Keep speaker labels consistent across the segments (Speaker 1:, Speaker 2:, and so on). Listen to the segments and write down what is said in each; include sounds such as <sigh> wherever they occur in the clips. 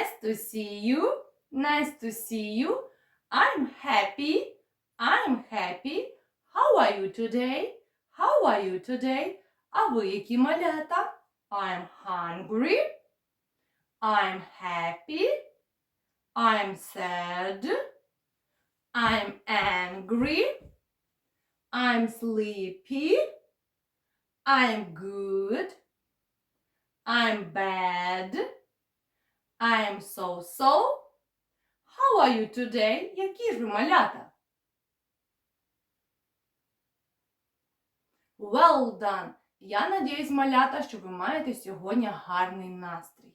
Speaker 1: Nice to see you. Nice to see you. I'm happy. I'm happy. How are you today? How are you today? А ви які малята? I'm hungry. I'm happy. I'm sad. I'm angry. I'm sleepy. I'm good. I'm bad. I'm so-so. How are you today? Які ж ви малята? Well done! Я надіюсь, малята, що ви маєте сьогодні гарний настрій.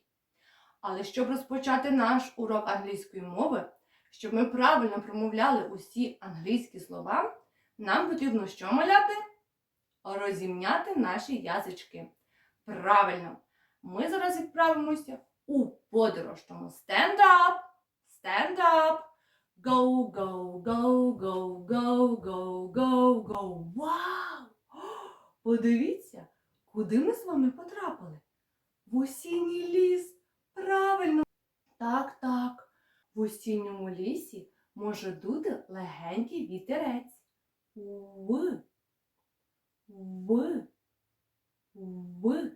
Speaker 1: Але щоб розпочати наш урок англійської мови, щоб ми правильно промовляли усі англійські слова, нам потрібно що маляти? Розімняти наші язички. Правильно! Ми зараз відправимося у подорож. Тому stand up, stand up, go, go, go, go, go, go, go, go. Вау! <gasps> Подивіться, куди ми з вами потрапили? В осінній ліс. Правильно. Так, так. В осінньому лісі може дути легенький вітерець. В. В. В.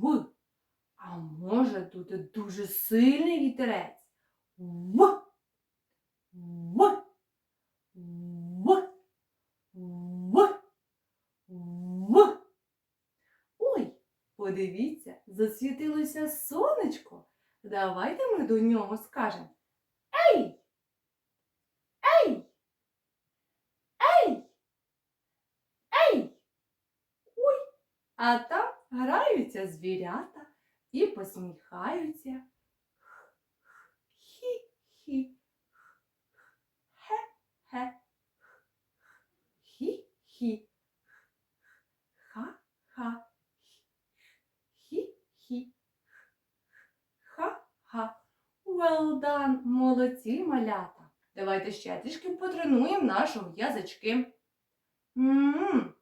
Speaker 1: В. А може бути дуже сильний вітерець. В. В. В. В. В. Ой, подивіться, засвітилося сонечко. Давайте ми до нього скажемо. Ей! Ей! Ей! Ей! Ой! А там граються звірята і посміхаються. Хі-хі. Хе-хе. Хі-хі. Ха-ха. Хі-хі. Ха-ха. Well done, молодці малята. Давайте ще трішки потренуємо наші язички. М.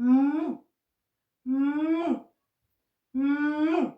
Speaker 1: М. М. Mmm.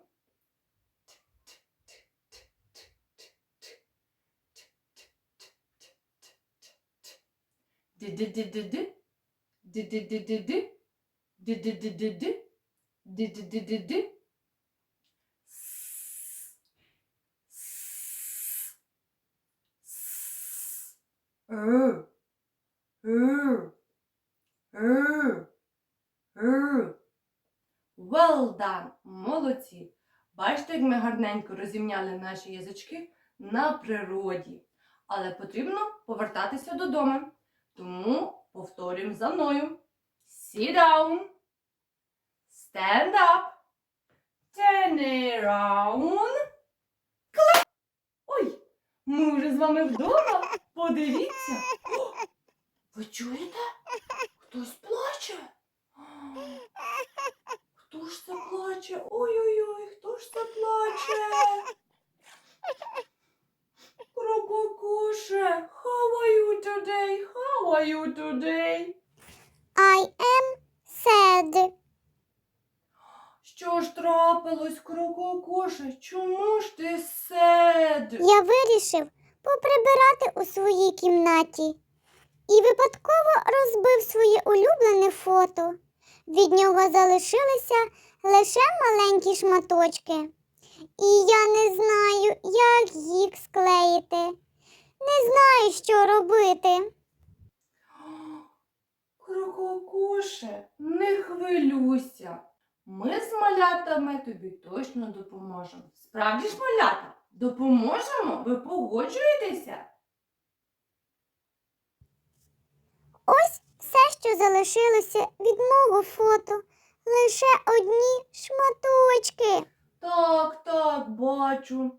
Speaker 1: Well done! Молодці! Бачите, як ми гарненько розімняли наші язички на природі. Але потрібно повертатися додому. Тому повторюємо за мною. Sit down. Stand up. Turn around. Клап. Ой, ми вже з вами вдома. Подивіться. О, ви чуєте? Хтось плаче. Хто плаче? Ой-ой-ой, хто ж це плаче? Крококуше, how are you today? How are you today?
Speaker 2: I am sad.
Speaker 1: Що ж трапилось, крококуше? Чому ж ти сед?
Speaker 2: Я вирішив поприбирати у своїй кімнаті і випадково розбив своє улюблене фото. Від нього залишилися лише маленькі шматочки. І я не знаю, як їх склеїти. Не знаю, що робити.
Speaker 1: Крококуше, не хвилюйся. Ми з малятами тобі точно допоможемо. Справді ж, малята, допоможемо? Ви погоджуєтеся?
Speaker 2: Ось все, що залишилося від мого фото. Лише одні шматочки.
Speaker 1: Так, так, бачу.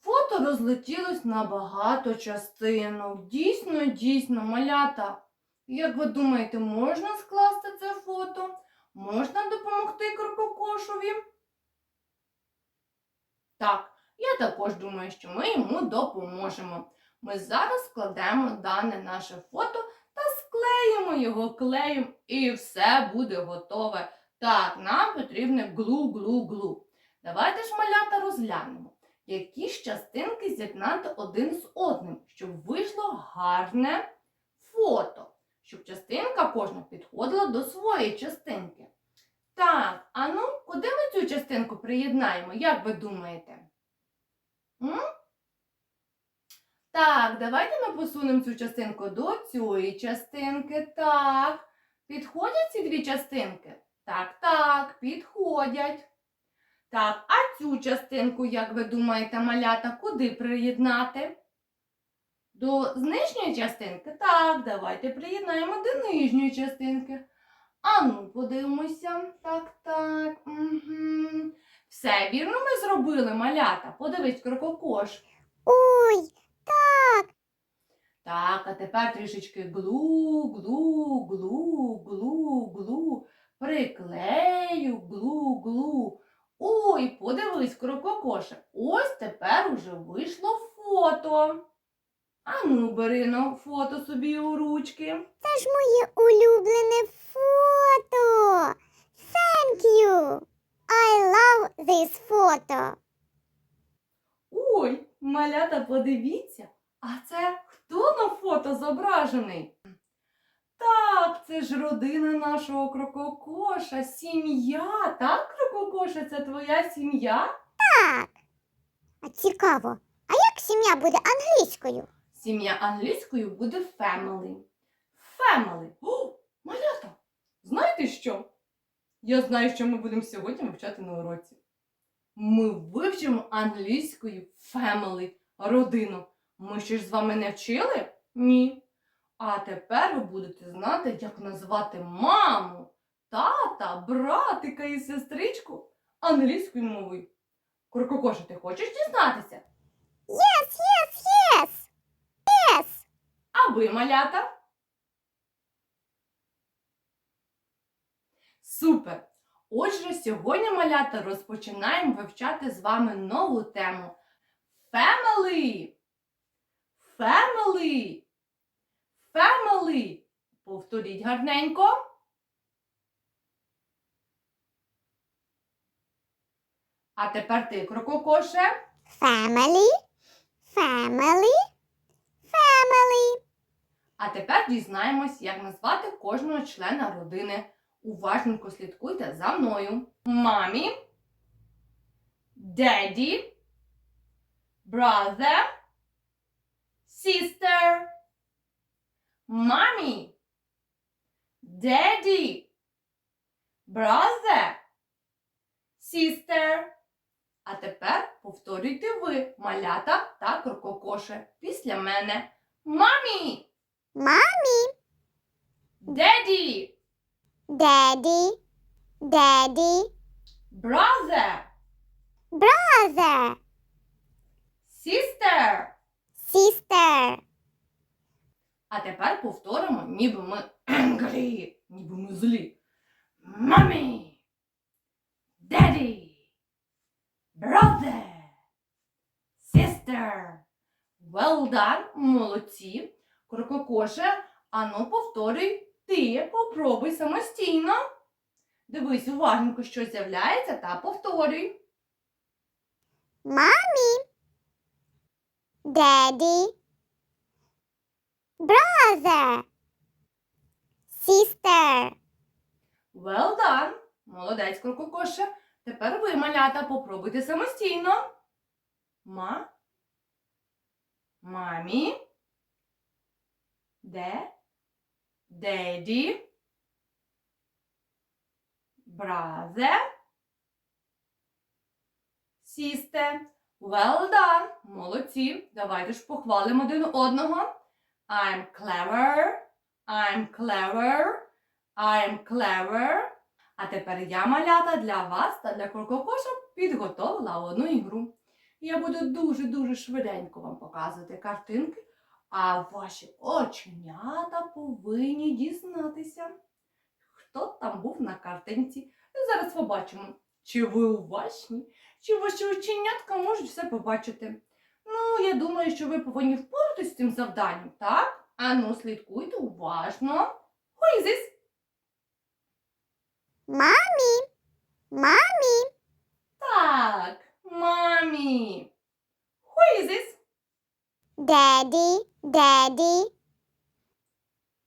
Speaker 1: Фото розлетілось на багато частинок. Дійсно, дійсно, малята. Як ви думаєте, можна скласти це фото? Можна допомогти крококошові? Так, я також думаю, що ми йому допоможемо. Ми зараз складемо дане наше фото та склеїмо його клеєм, і все буде готове. Так, нам потрібне глу-глу-глу. Давайте ж малята розглянемо, які ж частинки з'єднати один з одним, щоб вийшло гарне фото, щоб частинка кожна підходила до своєї частинки. Так, а ну, куди ми цю частинку приєднаємо, як ви думаєте? М? Так, давайте ми посунемо цю частинку до цієї частинки. Так. Підходять ці дві частинки? Так, так, підходять. Так, а цю частинку, як ви думаєте, малята, куди приєднати? До нижньої частинки? Так, давайте приєднаємо до нижньої частинки. А ну, подивимося. Так, так. Угу. Все, вірно ми зробили, малята. Подивись, крококош.
Speaker 2: Ой,
Speaker 1: Так, а тепер трішечки глу, глу, глу, глу, глу. Приклею, глу, глу. Ой, подивись, крококоше. Ось тепер уже вийшло фото. А ну, бери на фото собі у ручки.
Speaker 2: це ж моє улюблене фото. Thank you. I love this photo.
Speaker 1: Ой, малята, подивіться, а це хто на фото зображений? Так, це ж родина нашого крококоша, сім'я. Так, крококоша, це твоя сім'я?
Speaker 2: Так. А цікаво, а як сім'я буде англійською?
Speaker 1: Сім'я англійською буде family. Family. О, малята! Знаєте що? Я знаю, що ми будемо сьогодні вивчати на уроці. Ми вивчимо англійською family, родину. Ми ще ж з вами не вчили? Ні. А тепер ви будете знати, як назвати маму, тата, братика і сестричку англійською мовою. Куркокоша, ти хочеш дізнатися?
Speaker 2: Yes, yes, yes. Yes.
Speaker 1: А ви, малята? Супер! Отже, сьогодні, малята, розпочинаємо вивчати з вами нову тему. Family! Family! Family! Повторіть гарненько. А тепер ти, крококоше.
Speaker 2: Family. Family. Family.
Speaker 1: А тепер дізнаємось, як назвати кожного члена родини. Уважненько слідкуйте за мною. Мамі, деді, brother, sister. Мамі, деді, brother, sister. А тепер повторюйте ви, малята та крококоше, після мене. Мамі!
Speaker 2: Mommy.
Speaker 1: Daddy,
Speaker 2: Daddy. Daddy.
Speaker 1: brother,
Speaker 2: Brother.
Speaker 1: sister.
Speaker 2: Sister.
Speaker 1: А тепер повторимо, ніби ми angry, ніби ми злі. Mommy, daddy, brother, sister. Well done, молодці. Крококоше, ану повторюй ти, попробуй самостійно. Дивись уважненько, що з'являється, та повторюй.
Speaker 2: Mommy. Daddy. Brother. Sister.
Speaker 1: Well done! Молодець, крококоше. Тепер ви, малята, попробуйте самостійно. Ма. Мамі. Де. Деді. Brother. Sister. Well done! Молодці. Давайте ж похвалимо один одного. I'm clever. I'm clever. I'm clever. А тепер я, малята, для вас та для крококоша підготовила одну ігру. Я буду дуже-дуже швиденько вам показувати картинки, а ваші оченята повинні дізнатися, хто там був на картинці. Зараз побачимо, чи ви уважні, чи ваші оченятка можуть все побачити. Ну, я думаю, що ви повинні впоратись з цим завданням, так? Ану, слідкуйте уважно. This?
Speaker 2: Mommy. Mommy.
Speaker 1: Так, мамі. This?
Speaker 2: Daddy, daddy,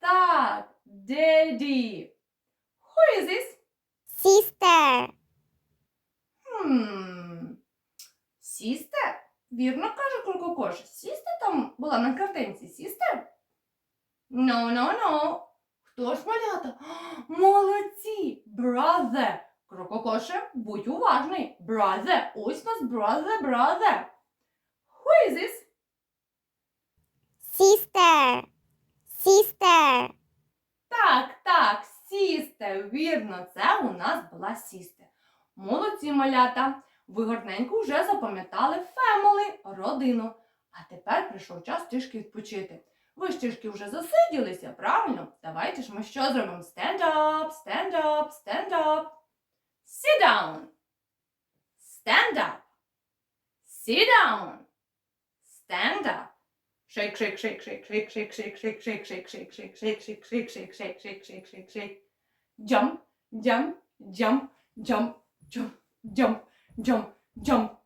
Speaker 1: Так, daddy. Who is this?
Speaker 2: sister,
Speaker 1: Хм. Sister? Вірно каже Куркокош. Sister там була на картинці. Sister? No, no, no. Хто ж малята? <gasps> Молодці! Brother. Крококоше, будь уважний. Brother. Ось у нас brother, brother. Who is this?
Speaker 2: sister, sister,
Speaker 1: Так, так, сісте, вірно, це у нас була сісте. Молодці малята, ви гарненько вже запам'ятали family, родину. А тепер прийшов час трішки відпочити. Ви ж трішки вже засиділися, правильно? Давайте ж ми що зробимо? Stand up, stand up, stand up. Sit down. Stand up. Sit down. Stand up. Shake, shake, shake, shake, shake, shake, shake, shake, shake, shake, shake, shake, shake, shake, shake, shake, shake, shake, shake, shake. Jump, jump, jump, jump, jump, jump, jump, jump.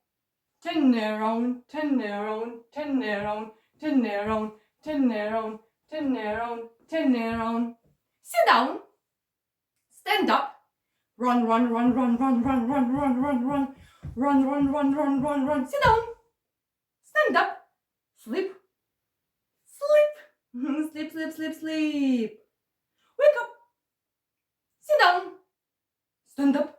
Speaker 1: Turn around, turn around, turn around, turn around, turn around, turn around, turn around. Sit down. Stand up. Run, run, run, run, run, run, run, run, run, run, run, run, run, run, run, run. Sit down. Stand up. Sleep. Sleep. Sleep, sleep, sleep, sleep. Wake up. Sit down. Stand up.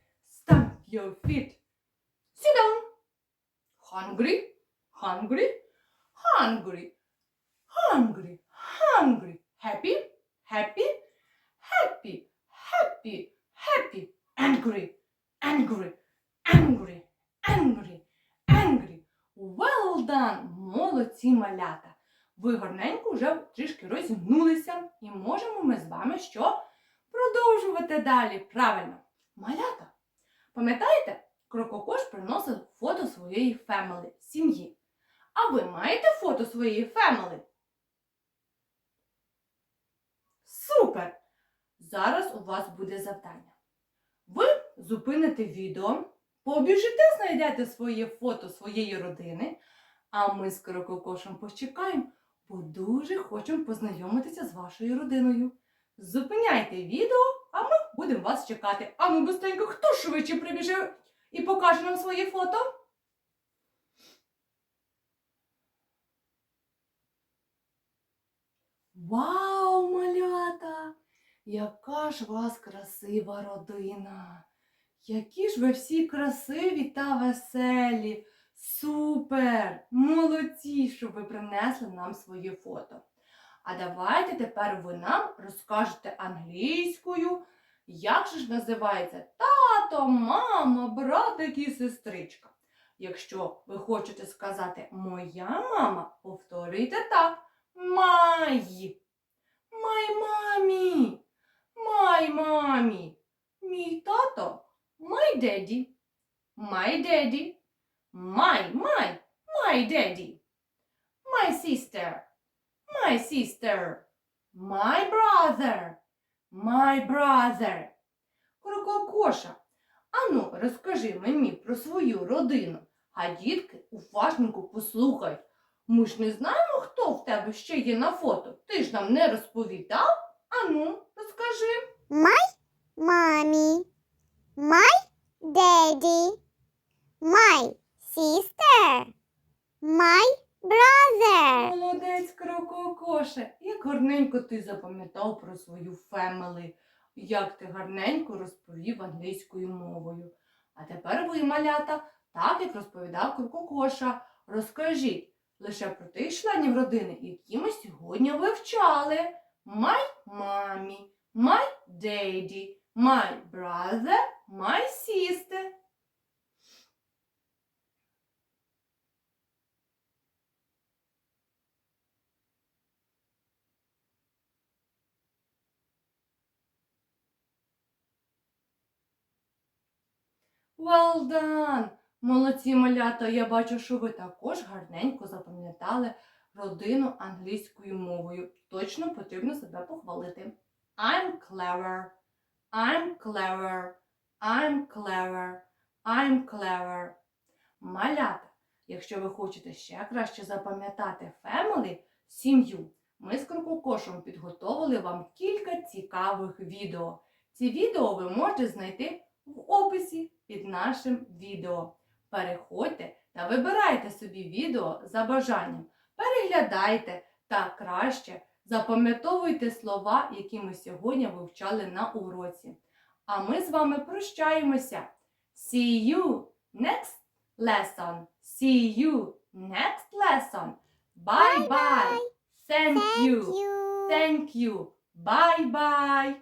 Speaker 1: Your feet. Sit down. Hungry, hungry, hungry, hungry, hungry. Happy, happy, happy, happy, happy. Angry, angry, angry, angry, angry. Well done! Молодці малята! Ви гарненько вже трішки розімнулися і можемо ми з вами що? Продовжувати далі. Правильно. Малята. Пам'ятаєте, Крококош приносив фото своєї фемели, сім'ї. А ви маєте фото своєї фемели? Супер! Зараз у вас буде завдання. Ви зупините відео, побіжите, знайдете своє фото своєї родини, а ми з Крококошем почекаємо, бо дуже хочемо познайомитися з вашою родиною. Зупиняйте відео, будемо вас чекати. А ну, быстренько, хто швидше прибіжив і покаже нам своє фото? Вау, малята! Яка ж вас красива родина! Які ж ви всі красиві та веселі! Супер! Молодці, що ви принесли нам своє фото. А давайте тепер ви нам розкажете англійською, як же ж називається тато, мама, братик і сестричка. Якщо ви хочете сказати моя мама, повторюйте так. Май. Май мамі. Май мамі. Мій тато. Май деді. Май деді. My, my, my daddy. My sister. My sister. My brother. My brother. Крококоша, ану, розкажи мені про свою родину, а дітки уважненько послухають. Ми ж не знаємо, хто в тебе ще є на фото. Ти ж нам не розповідав? Ану, розкажи.
Speaker 2: mommy, my daddy, my sister, my brother.
Speaker 1: Молодець, крококоше. Як гарненько ти запам'ятав про свою фемели, як ти гарненько розповів англійською мовою. А тепер ви, малята, так як розповідав крококоша, розкажіть лише про тих членів родини, які ми сьогодні вивчали. My mommy, my daddy, my brother, my sister. Well done! Молодці малята, я бачу, що ви також гарненько запам'ятали родину англійською мовою. Точно потрібно себе похвалити. I'm clever. I'm clever. I'm clever. I'm clever. Малята, якщо ви хочете ще краще запам'ятати family, сім'ю, ми з Крококошем підготовили вам кілька цікавих відео. Ці відео ви можете знайти в описі під нашим відео. Переходьте та вибирайте собі відео за бажанням. Переглядайте та краще запам'ятовуйте слова, які ми сьогодні вивчали на уроці. А ми з вами прощаємося. See you next lesson. See you next lesson. Bye bye. Thank
Speaker 2: you.
Speaker 1: Thank you. Bye bye.